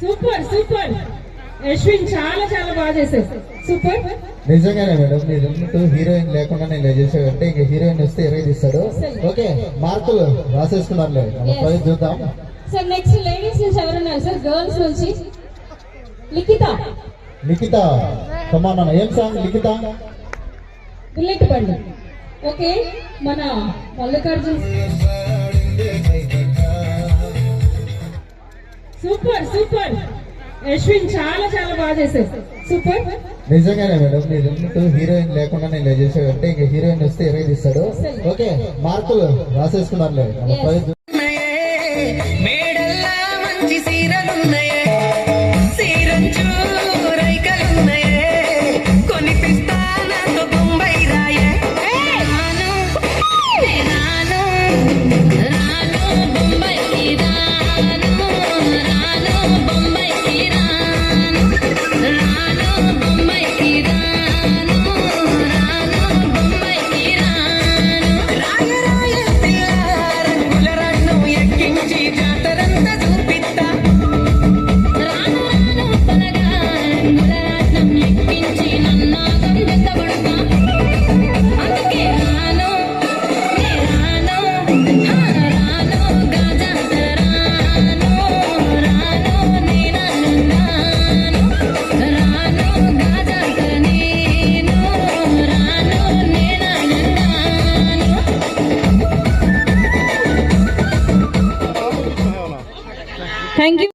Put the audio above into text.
Super super. Ashwin చాలా చాలా బాగా చేశారు సూపర్. నిజంగానే మేడం మీరు ఉన్నట్టు హీరోయిన్ లేకుండా నేను చేసాడంటే ఇంకా హీరోయిన్ వస్తే ఇరవై తీస్తాడు. ఓకే మార్కులు రాసేసుకున్నారులే మన Yes. ప్రైజ్ చూద్దాం. సార్ నెక్స్ట్ లేడీస్ నుంచి ఎవరున్నారు? సార్ గర్ల్స్ నుంచి. లిఖిత. లిఖిత అన్న. ఏం సాంగ్ లిఖిత? బుల్లెట్ బండి. ఓకే మన మల్లికార్జున్. Super super. అశ్విన్ చాలా చాలా బాగా చేశారు సూపర్. నిజంగానే మేడం మీరు ఉన్నట్టు హీరోయిన్ లేకుండా నేను చేసాడంటే ఇంకా హీరోయిన్ వస్తే ఇరవై తీస్తాడు ఓకే మార్కులు రాసేసుకున్నారులే. Thank you.